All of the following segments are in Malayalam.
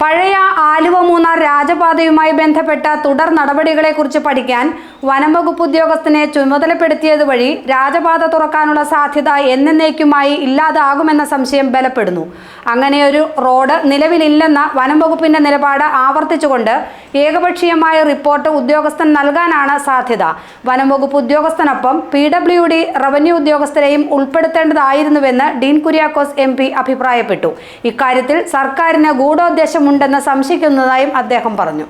പഴയ ആലുവ മൂന്നാർ രാജപാതയുമായി ബന്ധപ്പെട്ട തുടർ നടപടികളെക്കുറിച്ച് പഠിക്കാൻ വനംവകുപ്പ് ഉദ്യോഗസ്ഥനെ ചുമതലപ്പെടുത്തിയത് വഴി രാജപാത തുറക്കാനുള്ള സാധ്യത എന്നേക്കുമായി ഇല്ലാതാകുമെന്ന സംശയം ബലപ്പെടുന്നു. അങ്ങനെയൊരു റോഡ് നിലവിലില്ലെന്ന വനംവകുപ്പിന്റെ നിലപാട് ആവർത്തിച്ചുകൊണ്ട് ഏകപക്ഷീയമായ റിപ്പോർട്ട് ഉദ്യോഗസ്ഥൻ നൽകാനാണ് സാധ്യത. വനംവകുപ്പ് ഉദ്യോഗസ്ഥനൊപ്പം പി ഡബ്ല്യു ഡി റവന്യൂ ഉദ്യോഗസ്ഥരെയും ഉൾപ്പെടുത്തേണ്ടതായിരുന്നുവെന്ന് ഡീൻ കുര്യാക്കോസ് എം പി അഭിപ്രായപ്പെട്ടു. ഇക്കാര്യത്തിൽ സർക്കാരിന് ഗൂഢോദ്ദേശമുണ്ടെന്ന് സംശയിക്കുന്നതായും അദ്ദേഹം പറഞ്ഞു.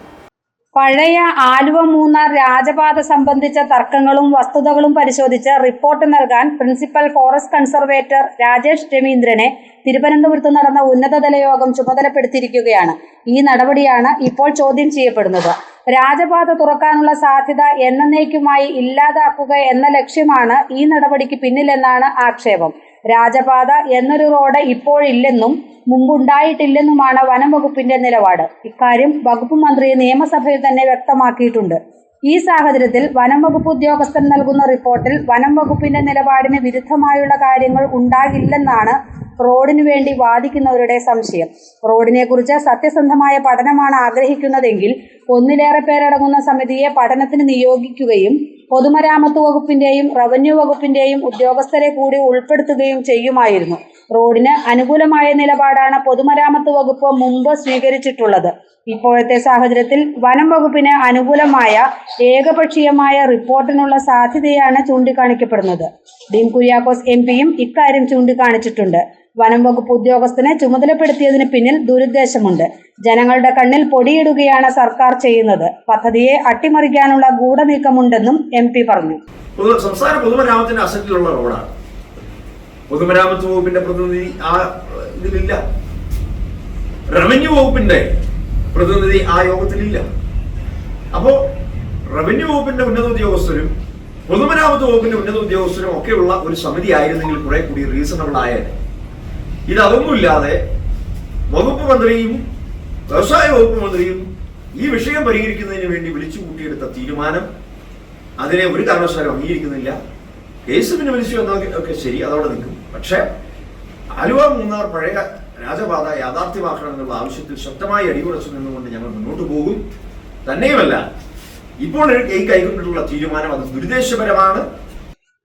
പഴയ ആലുവ മൂന്നാർ രാജപാത സംബന്ധിച്ച തർക്കങ്ങളും വസ്തുതകളും പരിശോധിച്ച് റിപ്പോർട്ട് നൽകാൻ പ്രിൻസിപ്പൽ ഫോറസ്റ്റ് കൺസർവേറ്റർ രാജേഷ് രവീന്ദ്രനെ തിരുവനന്തപുരത്ത് നടന്ന ഉന്നതതല യോഗം ചുമതലപ്പെടുത്തിയിരിക്കുകയാണ്. ഈ നടപടിയാണ് ഇപ്പോൾ ചോദ്യം ചെയ്യപ്പെടുന്നത്. രാജപാത തുറക്കാനുള്ള സാധ്യത എന്നേക്കുമായി ഇല്ലാതാക്കുക എന്ന ലക്ഷ്യമാണ് ഈ നടപടിക്ക് പിന്നിലെന്നാണ് ആക്ഷേപം. രാജപാത എന്നൊരു റോഡ് ഇപ്പോഴില്ലെന്നും മുമ്പുണ്ടായിട്ടില്ലെന്നുമാണ് വനം വകുപ്പിന്റെ നിലപാട്. ഇക്കാര്യം വകുപ്പ് മന്ത്രി നിയമസഭയിൽ തന്നെ വ്യക്തമാക്കിയിട്ടുണ്ട്. ഈ സാഹചര്യത്തിൽ വനം വകുപ്പ് ഉദ്യോഗസ്ഥൻ നൽകുന്ന റിപ്പോർട്ടിൽ വനം വകുപ്പിന്റെ നിലപാടിന് വിരുദ്ധമായുള്ള കാര്യങ്ങൾ ഉണ്ടാകില്ലെന്നാണ് റോഡിനു വേണ്ടി വാദിക്കുന്നവരുടെ സംശയം. റോഡിനെ കുറിച്ച് സത്യസന്ധമായ പഠനമാണ് ആഗ്രഹിക്കുന്നതെങ്കിൽ ഒന്നിലേറെ പേരടങ്ങുന്ന സമിതിയെ പഠനത്തിന് നിയോഗിക്കുകയും പൊതുമരാമത്ത് വകുപ്പിന്റെയും റവന്യൂ വകുപ്പിന്റെയും ഉദ്യോഗസ്ഥരെ കൂടി ഉൾപ്പെടുത്തുകയും ചെയ്യുമായിരുന്നു. റോഡിന് അനുകൂലമായ നിലപാടാണ് പൊതുമരാമത്ത് വകുപ്പ് മുമ്പ് സ്വീകരിച്ചിട്ടുള്ളത്. ഇപ്പോഴത്തെ സാഹചര്യത്തിൽ വനം വകുപ്പിന് അനുകൂലമായ ഏകപക്ഷീയമായ റിപ്പോർട്ടിനുള്ള സാധ്യതയാണ് ചൂണ്ടിക്കാണിക്കപ്പെടുന്നത്. ഡീൻ കുര്യാക്കോസ് എം പിയും ഇക്കാര്യം ചൂണ്ടിക്കാണിച്ചിട്ടുണ്ട്. വനം വകുപ്പ് ഉദ്യോഗസ്ഥനെ ചുമതലപ്പെടുത്തിയതിന് പിന്നിൽ ദുരുദ്ദേശമുണ്ട്. ജനങ്ങളുടെ കണ്ണിൽ പൊടിയിടുകയാണ് സർക്കാർ ചെയ്യുന്നത്. പദ്ധതിയെ അട്ടിമറിക്കാനുള്ള ഗൂഢനീക്കമുണ്ടെന്നും എം പി പറഞ്ഞു. സംസ്ഥാന പൊതുമരാമത്തിന്റെ അസറ്റിലുള്ള റോഡാണ്. പൊതുമരാമത്ത് വകുപ്പിന്റെ പ്രതിനിധി ആ ഇതിലില്ല. റവന്യൂ വകുപ്പിന്റെ പ്രതിനിധി ആ യോഗത്തിലില്ല. അപ്പോ റവന്യൂ വകുപ്പിന്റെ ഉന്നത ഉദ്യോഗസ്ഥരും പൊതുമരാമത്ത് വകുപ്പിന്റെ ഉന്നത ഉദ്യോഗസ്ഥരും ഒക്കെയുള്ള ഒരു സമിതി ആയിരുന്നെങ്കിൽ കുറെ കൂടി റീസണബിൾ ആയത് ഇതൊന്നുമില്ലാതെ വകുപ്പ് മന്ത്രിയും വ്യവസായ വകുപ്പ് മന്ത്രിയും ഈ വിഷയം പരിഹരിക്കുന്നതിന് വേണ്ടി വിളിച്ചു കൂട്ടിയെടുത്ത തീരുമാനം അതിനെ ഒരു കാരണവശാലും അംഗീകരിക്കുന്നില്ല. കേസ് പിന്നെ വിളിച്ചു വന്നാൽ ഒക്കെ ശരി അതവിടെ നിൽക്കും. പക്ഷേ ആലുവ മൂന്നാർ പഴയ രാജപാത യാഥാർത്ഥ്യമാക്കണമെന്നുള്ള ആവശ്യത്തിൽ ശക്തമായി അടിയുറച്ചു നിന്നുകൊണ്ട് ഞങ്ങൾ മുന്നോട്ട് പോകും. തന്നെയുമല്ല ഇപ്പോൾ ഈ കൈകൊണ്ടിട്ടുള്ള തീരുമാനം അത് ദുരുദ്ദേശപരമാണ്.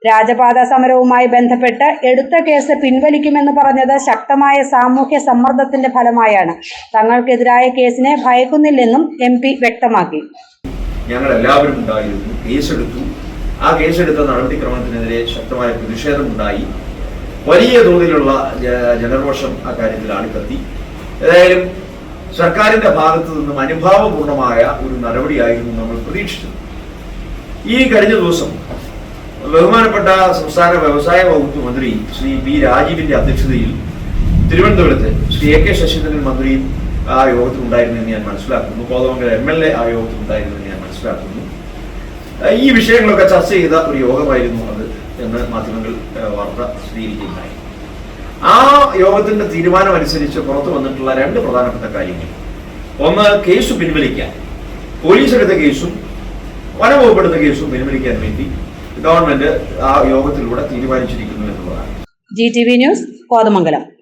രാജപാത സമരവുമായി ബന്ധപ്പെട്ട് എടുത്ത കേസ് പിൻവലിക്കുമെന്ന് പറഞ്ഞത് ശക്തമായ സാമൂഹ്യ സമ്മർദ്ദത്തിന്റെ ഫലമായാണ്. തങ്ങൾക്കെതിരായ കേസിനെ ഭയക്കുന്നില്ലെന്നും എം പി വ്യക്തമാക്കി. ഞങ്ങൾ എല്ലാവരും ഉണ്ടായിരുന്നു. കേസെടുത്തു. ആ കേസെടുത്ത നടപടിക്രമത്തിനെതിരെ ശക്തമായ പ്രതിഷേധമുണ്ടായി. വലിയ തോതിലുള്ള ജനരോഷം അക്കാര്യത്തിൽ ആളിക്കത്തി. ഏതായാലും സർക്കാരിന്റെ ഭാഗത്തു നിന്നും അനുഭാവപൂർണമായ ഒരു നടപടിയായിരുന്നു നമ്മൾ പ്രതീക്ഷിച്ചത്. ഈ കഴിഞ്ഞ ദിവസം ബഹുമാനപ്പെട്ട സംസ്ഥാന വ്യവസായ വകുപ്പ് മന്ത്രി ശ്രീ ബി രാജീവിന്റെ അധ്യക്ഷതയിൽ തിരുവനന്തപുരത്ത് ശ്രീ എ കെ ശശീന്ദ്രൻ മന്ത്രിയും ആ യോഗത്തിൽ ഉണ്ടായിരുന്നു എന്ന് ഞാൻ മനസ്സിലാക്കുന്നു. കോതമംഗല എം എൽ എ ആ യോഗത്തിൽ ഉണ്ടായിരുന്നു എന്ന് ഞാൻ മനസ്സിലാക്കുന്നു. ഈ വിഷയങ്ങളൊക്കെ ചർച്ച ചെയ്ത ഒരു യോഗമായിരുന്നു അത് എന്ന് മാധ്യമങ്ങൾ വാർത്ത സ്ഥിരീകരിക്കുകയുണ്ടായി ആ യോഗത്തിന്റെ തീരുമാനം അനുസരിച്ച് പുറത്തു വന്നിട്ടുള്ള രണ്ട് പ്രധാനപ്പെട്ട കാര്യങ്ങൾ. ഒന്ന് കേസ് പിൻവലിക്കാൻ. പോലീസ് എടുത്ത കേസും വനം എടുത്ത കേസും പിൻവലിക്കാൻ വേണ്ടി ഗവൺമെന്റ് ആ യോഗത്തിലൂടെ തീരുമാനിച്ചിരിക്കുന്നു എന്നുള്ളതാണ്. G T V news Kothamangalam.